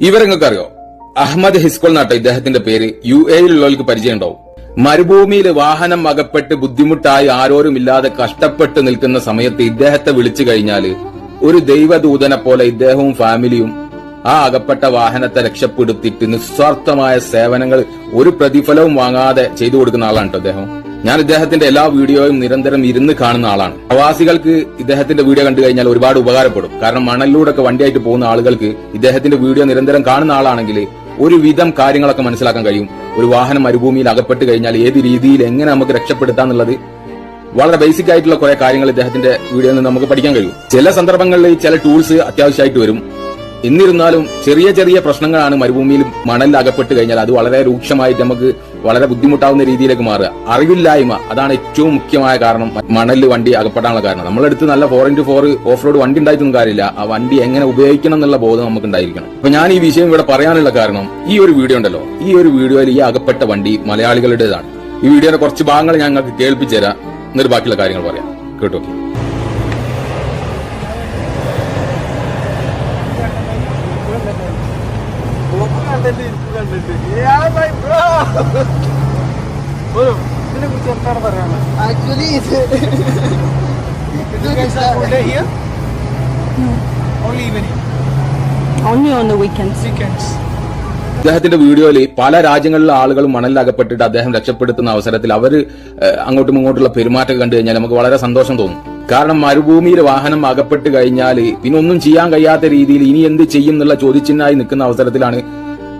ഇവരെങ്ങൾക്ക് അറിയോ അഹമ്മദ് ഹിസ്കോൾ നാട്ടോ ഇദ്ദേഹത്തിന്റെ പേര്. യു എയിലുള്ളവർക്ക് പരിചയം മരുഭൂമിയിൽ വാഹനം അകപ്പെട്ട് ബുദ്ധിമുട്ടായി ആരോരും ഇല്ലാതെ കഷ്ടപ്പെട്ട് നിൽക്കുന്ന സമയത്ത് ഇദ്ദേഹത്തെ വിളിച്ചു കഴിഞ്ഞാൽ ഒരു ദൈവദൂതനെ പോലെ ഇദ്ദേഹവും ഫാമിലിയും ആ അകപ്പെട്ട വാഹനത്തെ രക്ഷപ്പെടുത്തിയിട്ട് നിസ്വാർത്ഥമായ സേവനങ്ങൾ ഒരു പ്രതിഫലവും വാങ്ങാതെ ചെയ്തു കൊടുക്കുന്ന ആളാണ് കേട്ടോ അദ്ദേഹം ഞാൻ ഇദ്ദേഹത്തിന്റെ എല്ലാ വീഡിയോയും നിരന്തരം ഇരുന്ന് കാണുന്ന ആളാണ്. പ്രവാസികൾക്ക് ഇദ്ദേഹത്തിന്റെ വീഡിയോ കണ്ടു കഴിഞ്ഞാൽ ഒരുപാട് ഉപകാരപ്പെടും. കാരണം മണലിലൂടെ ഒക്കെ വണ്ടിയായിട്ട് പോകുന്ന ആളുകൾക്ക് ഇദ്ദേഹത്തിന്റെ വീഡിയോ നിരന്തരം കാണുന്ന ആളാണെങ്കിൽ ഒരു വിധം കാര്യങ്ങളൊക്കെ മനസ്സിലാക്കാൻ കഴിയും. ഒരു വാഹനം മരുഭൂമിയിൽ അകപ്പെട്ട് കഴിഞ്ഞാൽ ഏത് രീതിയിൽ എങ്ങനെ നമുക്ക് രക്ഷപ്പെടുത്താന്നുള്ളത് വളരെ ബേസിക് ആയിട്ടുള്ള കുറെ കാര്യങ്ങൾ ഇദ്ദേഹത്തിന്റെ വീഡിയോയിൽ നിന്ന് നമുക്ക് പഠിക്കാൻ കഴിയും. ചില സന്ദർഭങ്ങളിൽ ചില ടൂൾസ് അത്യാവശ്യമായിട്ട് വരും. എന്നിരുന്നാലും ചെറിയ ചെറിയ പ്രശ്നങ്ങളാണ് മരുഭൂമിയിൽ മണലിൽ അകപ്പെട്ട് കഴിഞ്ഞാൽ അത് വളരെ രൂക്ഷമായിട്ട് നമുക്ക് വളരെ ബുദ്ധിമുട്ടാവുന്ന രീതിയിലേക്ക് മാറുക. അറിവില്ലായ്മ അതാണ് ഏറ്റവും മുഖ്യമായ കാരണം. മണലിൽ വണ്ടി അകപ്പെടാനുള്ള കാരണം. നമ്മളെടുത്ത് നല്ല four into four off road വണ്ടി ഉണ്ടായിട്ടൊന്നും കാര്യമില്ല. ആ വണ്ടി എങ്ങനെ ഉപയോഗിക്കണം എന്നുള്ള ബോധം നമുക്ക് ഉണ്ടായിരിക്കണം അപ്പൊ ഞാൻ ഈ വിഷയം ഇവിടെ പറയാനുള്ള കാരണം ഈ ഒരു വീഡിയോ ഉണ്ടല്ലോ. ഈ ഒരു വീഡിയോയിൽ ഈ അകപ്പെട്ട വണ്ടി മലയാളികളുടേതാണ്. ഈ വീഡിയോയുടെ കുറച്ച് ഭാഗങ്ങൾ ഞാൻ നിങ്ങൾക്ക് തരാം. എന്നിട്ട് ബാക്കിയുള്ള കാര്യങ്ങൾ പറയാം. കേട്ടോ കണ്ടിട്ട് ഇതിനെ കുറിച്ച് എന്താണ് പറയാനുള്ളത്? ആക്ച്വലി. അദ്ദേഹത്തിന്റെ വീഡിയോയിൽ പല രാജ്യങ്ങളിലെ ആളുകൾ മണലിൽ അകപ്പെട്ടിട്ട് അദ്ദേഹം രക്ഷപ്പെടുത്തുന്ന അവസരത്തിൽ അവർ അങ്ങോട്ടും ഇങ്ങോട്ടുള്ള പെരുമാറ്റം കണ്ടു കഴിഞ്ഞാൽ നമുക്ക് വളരെ സന്തോഷം തോന്നും. കാരണം മരുഭൂമിയിൽ വാഹനം അകപ്പെട്ട് കഴിഞ്ഞാൽ പിന്നെ ഒന്നും ചെയ്യാൻ കഴിയാത്ത രീതിയിൽ ഇനി എന്ത് ചെയ്യും എന്നുള്ള ചോദ്യചിഹ്നമായി നിൽക്കുന്ന അവസരത്തിലാണ്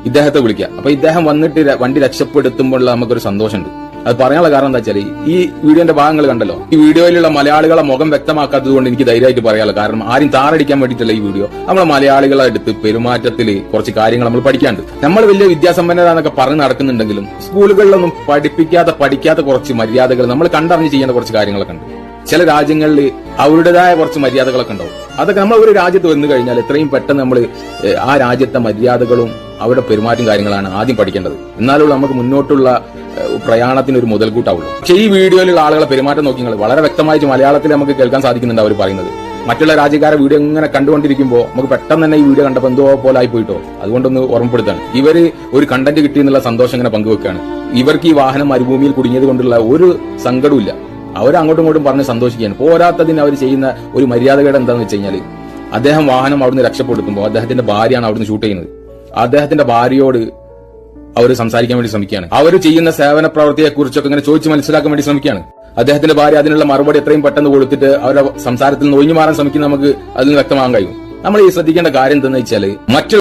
ഇദ്ദേഹത്തെ വിളിക്കുക. അപ്പൊ ഇദ്ദേഹം വന്നിട്ട് വണ്ടി രക്ഷപ്പെടുത്തുമ്പോഴുള്ള നമുക്കൊരു സന്തോഷമുണ്ട്. അത് പറയാനുള്ള കാരണം എന്താ വെച്ചാൽ ഈ വീഡിയോന്റെ ഭാഗങ്ങൾ കണ്ടല്ലോ? ഈ വീഡിയോയിലുള്ള മലയാളികളെ മുഖം വ്യക്തമാക്കാത്തത് കൊണ്ട് എനിക്ക് ധൈര്യമായിട്ട് പറയാനുള്ള കാരണം ആരും താറടിക്കാൻ വേണ്ടിയിട്ടല്ല ഈ വീഡിയോ. നമ്മളെ മലയാളികളെ അടുത്ത് പെരുമാറ്റത്തിൽ കുറച്ച് കാര്യങ്ങൾ നമ്മൾ പഠിക്കാണ്ട്. നമ്മൾ വലിയ വിദ്യാസമ്പന്നരാന്നൊക്കെ പറഞ്ഞ് നടക്കുന്നുണ്ടെങ്കിലും സ്കൂളുകളിലൊന്നും പഠിപ്പിക്കാത്ത പഠിക്കാത്ത കുറച്ച് മര്യാദകൾ നമ്മൾ കണ്ടറിഞ്ഞ് ചെയ്യേണ്ട കുറച്ച് കാര്യങ്ങളൊക്കെ ഉണ്ട്. ചില രാജ്യങ്ങളിൽ അവരുടേതായ കുറച്ച് മര്യാദകളൊക്കെ ഉണ്ടാവും. അതൊക്കെ നമ്മൾ ഒരു രാജ്യത്ത് വന്നു കഴിഞ്ഞാൽ എത്രയും പെട്ടെന്ന് നമ്മൾ ആ രാജ്യത്തെ മര്യാദകളും അവരുടെ പെരുമാറ്റം കാര്യങ്ങളാണ് ആദ്യം പഠിക്കേണ്ടത്. എന്നാലുള്ള നമുക്ക് മുന്നോട്ടുള്ള പ്രയാണത്തിന് ഒരു മുതൽക്കൂട്ടാവുള്ളൂ. പക്ഷേ ഈ വീഡിയോയിലുള്ള ആളുകളെ പെരുമാറ്റം നോക്കി നിങ്ങൾ വളരെ വ്യക്തമായിട്ട് മലയാളത്തിൽ നമുക്ക് കേൾക്കാൻ സാധിക്കുന്നുണ്ട് അവർ പറയുന്നത്. മറ്റുള്ള രാജ്യക്കാരെ വീഡിയോ ഇങ്ങനെ കണ്ടുകൊണ്ടിരിക്കുമ്പോൾ നമുക്ക് പെട്ടെന്ന് തന്നെ ഈ വീഡിയോ കണ്ടപ്പോൾ എന്തോ പോലെ ആയി പോയിട്ടോ അതുകൊണ്ടൊന്ന് ഓർമ്മപ്പെടുത്താണ്. ഇവർ ഒരു കണ്ടന്റ് കിട്ടി എന്നുള്ള സന്തോഷം ഇങ്ങനെ പങ്കുവെക്കുകയാണ് ഇവർക്ക് ഈ വാഹനം മരുഭൂമിയിൽ കുടുങ്ങിയത് കൊണ്ടുള്ള ഒരു സങ്കടവും അവർ അങ്ങോട്ടും ഇങ്ങോട്ടും പറഞ്ഞ് സന്തോഷിക്കുകയാണ്. പോരാത്തതിന് അവർ ചെയ്യുന്ന ഒരു മര്യാദകേട് എന്താണെന്ന് വെച്ച് കഴിഞ്ഞാൽ അദ്ദേഹം വാഹനം അവിടുന്ന് രക്ഷപ്പെടുത്തുമ്പോൾ അദ്ദേഹത്തിന്റെ ഭാര്യയാണ് അവിടുന്ന് ഷൂട്ട് ചെയ്യുന്നത്. അദ്ദേഹത്തിന്റെ ഭാര്യയോട് അവർ സംസാരിക്കാൻ വേണ്ടി ശ്രമിക്കുകയാണ്. അവർ ചെയ്യുന്ന സേവന പ്രവർത്തിയെ കുറിച്ചൊക്കെ ഇങ്ങനെ ചോദിച്ച് മനസ്സിലാക്കാൻ വേണ്ടി ശ്രമിക്കുകയാണ്. അദ്ദേഹത്തിന്റെ ഭാര്യ അതിനുള്ള മറുപടി എത്രയും പെട്ടെന്ന് കൊടുത്തിട്ട് അവരുടെ സംസാരത്തിൽ നിന്ന് ഒഴിഞ്ഞു മാറാൻ ശ്രമിക്കുന്ന നമുക്ക് അതിൽ നിന്ന് വ്യക്തമാകാൻ കഴിയും. നമ്മൾ ഈ ശ്രദ്ധിക്കേണ്ട കാര്യം എന്തെന്ന് വെച്ചാൽ മറ്റുള്ള